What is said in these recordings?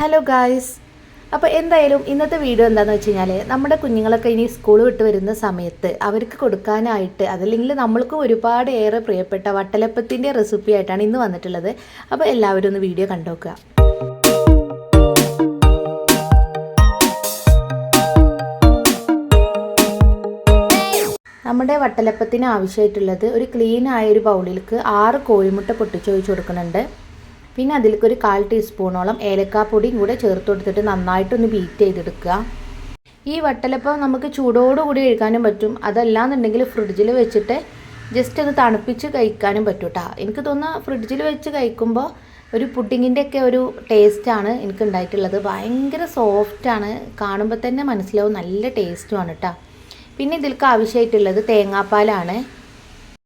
Hello guys അപ്പോൾ എന്തായാലും ഇന്നത്തെ വീഡിയോ എന്താണെന്ന് വെച്ച് കഴിഞ്ഞാൽ നമ്മുടെ കുഞ്ഞുങ്ങളൊക്കെ ഇനി സ്കൂൾ വിട്ട് വരുന്ന സമയത്ത് അവർക്ക് കൊടുക്കാനായിട്ട് അതല്ലെങ്കിൽ നമ്മൾക്കും ഒരുപാട് ഏറെ പ്രിയപ്പെട്ട വട്ടലപ്പത്തിന്റെ റെസിപ്പി ആയിട്ടാണ് ഇന്ന് വന്നിട്ടുള്ളത്. അപ്പോൾ എല്ലാവരും ഒന്ന് വീഡിയോ കണ്ടുനോക്കുക നമ്മുടെ വട്ടലപ്പത്തിന് ആവശ്യമായിട്ടുള്ളത് ഒരു ക്ലീൻ ആയ ഒരു ബൗളിലേക്ക് ആറ് കോഴിമുട്ട പൊട്ടിച്ചൊഴിച്ച് കൊടുക്കുന്നുണ്ട്. പിന്നെ അതിലേക്ക് ഒരു കാൽ ടീസ്പൂണോളം ഏലക്കാപ്പൊടിയും കൂടെ ചേർത്ത് കൊടുത്തിട്ട് നന്നായിട്ടൊന്ന് ബീറ്റ് ചെയ്തെടുക്കുക. ഈ വട്ടലപ്പം നമുക്ക് ചൂടോടുകൂടി കഴിക്കാനും പറ്റും. അതല്ലാന്നുണ്ടെങ്കിൽ ഫ്രിഡ്ജിൽ വെച്ചിട്ട് ജസ്റ്റ് ഒന്ന് തണുപ്പിച്ച് കഴിക്കാനും പറ്റും കേട്ടോ എനിക്ക് തോന്നുന്നു ഫ്രിഡ്ജിൽ വെച്ച് കഴിക്കുമ്പോൾ ഒരു പുഡിങ്ങിന്റെ ഒക്കെ ഒരു ടേസ്റ്റാണ് എനിക്ക് ഉണ്ടായിട്ടുള്ളത് ഭയങ്കര സോഫ്റ്റാണ് കാണുമ്പോൾ തന്നെ മനസ്സിലാവും. നല്ല ടേസ്റ്റുമാണ് കേട്ടോ പിന്നെ ഇതിലേക്ക് ആവശ്യമായിട്ടുള്ളത് തേങ്ങാപ്പാലാണ്.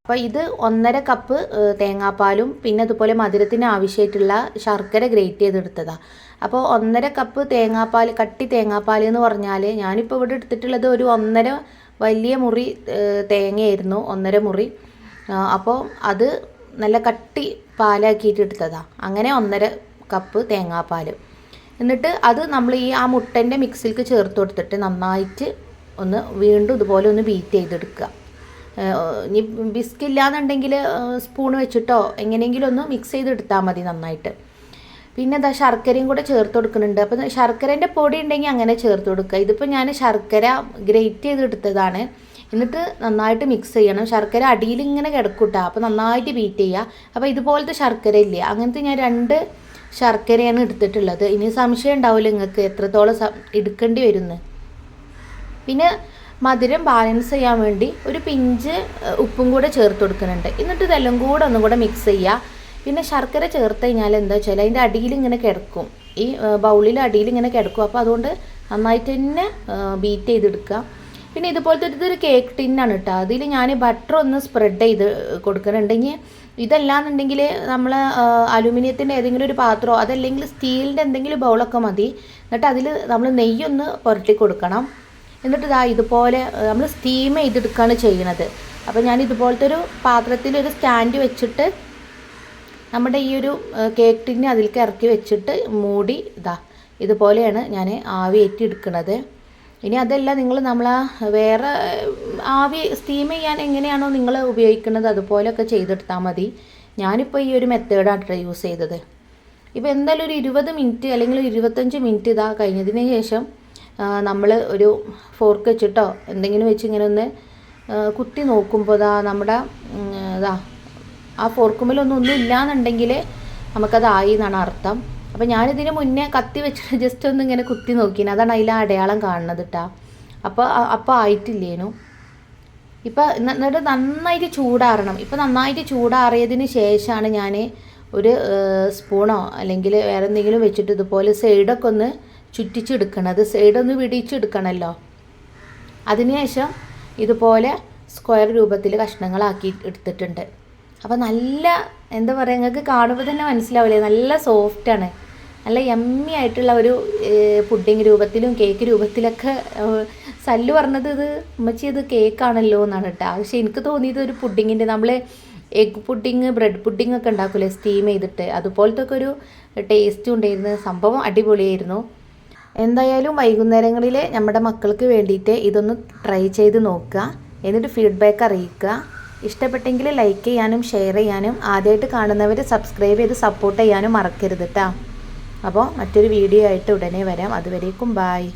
അപ്പോൾ ഇത് ഒന്നര കപ്പ് തേങ്ങാപ്പാലും പിന്നെ അതുപോലെ മധുരത്തിന് ആവശ്യമായിട്ടുള്ള ശർക്കര ഗ്രേറ്റ് ചെയ്തെടുത്തതാണ് അപ്പോൾ ഒന്നര കപ്പ് തേങ്ങാപ്പാൽ കട്ടി തേങ്ങാപ്പാൽ എന്ന് പറഞ്ഞാൽ ഞാനിപ്പോൾ ഇവിടെ എടുത്തിട്ടുള്ളത് ഒരു ഒന്നര വലിയ മുറി തേങ്ങയായിരുന്നു ഒന്നര മുറി. അപ്പോൾ അത് നല്ല കട്ടി പാലാക്കിയിട്ട് എടുത്തതാണ് അങ്ങനെ ഒന്നര കപ്പ് തേങ്ങാപ്പാൽ എന്നിട്ട് അത് നമ്മൾ ഈ ആ മുട്ടന്റെ മിക്സിലേക്ക് ചേർത്ത് കൊടുത്തിട്ട് നന്നായിട്ട് ഒന്ന് വീണ്ടും ഇതുപോലെ ഒന്ന് ബീറ്റ് ചെയ്തെടുക്കുക. ഇനി ബിസ്ക് ഇല്ലാന്നുണ്ടെങ്കിൽ സ്പൂൺ വെച്ചിട്ടോ എങ്ങനെയെങ്കിലും ഒന്ന് മിക്സ് ചെയ്തെടുത്താൽ മതി നന്നായിട്ട്. പിന്നെ എന്താ ശർക്കരയും കൂടെ ചേർത്ത് കൊടുക്കുന്നുണ്ട്. അപ്പം ശർക്കരേന്റെ പൊടി ഉണ്ടെങ്കിൽ അങ്ങനെ ചേർത്ത് കൊടുക്കുക. ഇതിപ്പോൾ ഞാൻ ശർക്കര ഗ്രേറ്റ് ചെയ്തെടുത്തതാണ്. എന്നിട്ട് നന്നായിട്ട് മിക്സ് ചെയ്യണം. ശർക്കര അടിയിൽ ഇങ്ങനെ കിടക്കൂട്ടാ. അപ്പോൾ നന്നായിട്ട് ബീറ്റ് ചെയ്യുക അപ്പോൾ ഇതുപോലത്തെ ശർക്കര ഇല്ലേ? അങ്ങനത്തെ ഞാൻ രണ്ട് ശർക്കരയാണ് എടുത്തിട്ടുള്ളത്. ഇനി സംശയം ഉണ്ടാവില്ല നിങ്ങൾക്ക് എത്രത്തോളം എടുക്കേണ്ടി വരുന്നു. പിന്നെ മധുരം ബാലൻസ് ചെയ്യാൻ വേണ്ടി ഒരു പിഞ്ച് ഉപ്പും കൂടെ ചേർത്ത് കൊടുക്കുന്നുണ്ട്. എന്നിട്ട് ഇതെല്ലാം കൂടെ ഒന്നും കൂടെ മിക്സ് ചെയ്യുക പിന്നെ ശർക്കര ചേർത്ത് കഴിഞ്ഞാൽ എന്താ വെച്ചാൽ അതിന്റെ അടിയിൽ ഇങ്ങനെ കിടക്കും. ഈ ബൗളിൽ അടിയിൽ ഇങ്ങനെ കിടക്കും. അപ്പോൾ അതുകൊണ്ട് നന്നായിട്ട് തന്നെ ബീറ്റ് ചെയ്തെടുക്കുക. പിന്നെ ഇതുപോലത്തെ ഇതൊരു കേക്ക് ടിന്നാണ് കേട്ടോ. അതിൽ ഞാൻ ബട്ടർ ഒന്ന് സ്പ്രെഡ് ചെയ്ത് കൊടുക്കുന്നുണ്ടെങ്കിൽ ഇതല്ലാന്നുണ്ടെങ്കിൽ നമ്മൾ അലുമിനിയത്തിന്റെ ഏതെങ്കിലും ഒരു പാത്രമോ അതല്ലെങ്കിൽ സ്റ്റീലിന്റെ എന്തെങ്കിലും ബൗളൊക്കെ മതി. എന്നിട്ട് അതിൽ നമ്മൾ നെയ്യൊന്ന് പുരട്ടി കൊടുക്കണം. എന്നിട്ട് ഇതാ ഇതുപോലെ നമ്മൾ സ്റ്റീം ചെയ്തെടുക്കുകയാണ് ചെയ്യുന്നത് അപ്പോൾ ഞാൻ ഇതുപോലത്തെ ഒരു പാത്രത്തിൽ ഒരു സ്റ്റാൻഡ് വെച്ചിട്ട് നമ്മുടെ ഈ ഒരു കേക്ക് അതിലേക്ക് ഇറക്കി വെച്ചിട്ട് മൂടി ഇതാ ഇതുപോലെയാണ് ഞാൻ ആവി ഏറ്റി എടുക്കുന്നത് ഇനി അതല്ല നിങ്ങൾ നമ്മൾ വേറെ ആവി സ്റ്റീം ചെയ്യാൻ എങ്ങനെയാണോ നിങ്ങൾ ഉപയോഗിക്കുന്നത് അതുപോലെയൊക്കെ ചെയ്തെടുത്താൽ മതി. ഞാനിപ്പോൾ ഈ ഒരു മെത്തേഡാണ് യൂസ് ചെയ്തത്. ഇപ്പോൾ എന്തായാലും ഒരു ഇരുപത് മിനിറ്റ് അല്ലെങ്കിൽ ഇരുപത്തഞ്ച് മിനിറ്റ് ഇതാ കഴിഞ്ഞതിന് ശേഷം നമ്മൾ ഒരു ഫോർക്ക് വെച്ചിട്ടോ എന്തെങ്കിലും വെച്ച് ഇങ്ങനെ ഒന്ന് കുത്തി നോക്കുമ്പോൾ ഇതാ നമ്മുടെ ഇതാ ആ ഫോർക്കുമ്പിലൊന്നും ഒന്നും ഇല്ലാന്നുണ്ടെങ്കിൽ നമുക്കതായി എന്നാണ് അർത്ഥം. അപ്പോൾ ഞാനിതിന് മുന്നേ കത്തി വെച്ചിട്ട് ജസ്റ്റ് ഒന്ന് ഇങ്ങനെ കുത്തി നോക്കിന്. അതാണ് അതിൽ അടയാളം കാണുന്നത് കേട്ടാ അപ്പോൾ അപ്പോൾ ആയിട്ടില്ലേനു. ഇപ്പോൾ എന്നിട്ട് നന്നായിട്ട് ചൂടാറണം. ഇപ്പോൾ നന്നായിട്ട് ചൂടാറിയതിന് ശേഷമാണ് ഞാൻ ഒരു സ്പൂണോ അല്ലെങ്കിൽ വേറെ എന്തെങ്കിലും വെച്ചിട്ട് ഇതുപോലെ സൈഡൊക്കെ ഒന്ന് ചുറ്റിച്ചെടുക്കണത് സൈഡൊന്ന് വിടിച്ചെടുക്കണമല്ലോ അതിനുശേഷം ഇതുപോലെ സ്ക്വയർ രൂപത്തിൽ കഷ്ണങ്ങളാക്കി എടുത്തിട്ടുണ്ട്. അപ്പോൾ നല്ല എന്താ പറയുക നിങ്ങൾക്ക് കാണുമ്പോൾ തന്നെ മനസ്സിലാവില്ലേ നല്ല സോഫ്റ്റാണ് നല്ല യമ്മി ആയിട്ടുള്ള ഒരു പുഡിങ് രൂപത്തിലും കേക്ക് രൂപത്തിലൊക്കെ സല്ലു പറഞ്ഞത് ഇത് ഉമ്മച്ചി ഇത് കേക്കാണല്ലോ എന്നാണ് കേട്ടോ. പക്ഷേ എനിക്ക് തോന്നിയത് ഒരു പുഡിങ്ങിന്റെ നമ്മൾ എഗ് പുഡിങ് ബ്രെഡ് പുഡിങ് ഒക്കെ ഉണ്ടാക്കൂലേ സ്റ്റീം ചെയ്തിട്ട്. അതുപോലത്തെ ഒക്കെ ഒരു ടേസ്റ്റും ഉണ്ടായിരുന്നു സംഭവം അടിപൊളിയായിരുന്നു. എന്തായാലും വൈകുന്നേരങ്ങളിൽ നമ്മുടെ മക്കൾക്ക് വേണ്ടിയിട്ട് ഇതൊന്ന് ട്രൈ ചെയ്ത് നോക്കുക. എന്നിട്ട് ഫീഡ്ബാക്ക് അറിയിക്കുക. ഇഷ്ടപ്പെട്ടെങ്കിൽ ലൈക്ക് ചെയ്യാനും ഷെയർ ചെയ്യാനും ആദ്യമായിട്ട് കാണുന്നവർ സബ്സ്ക്രൈബ് ചെയ്ത് സപ്പോർട്ട് ചെയ്യാനും മറക്കരുത് കേട്ടോ അപ്പോൾ മറ്റൊരു വീഡിയോ ആയിട്ട് ഉടനെ വരാം. അതുവരേക്കും ബായ്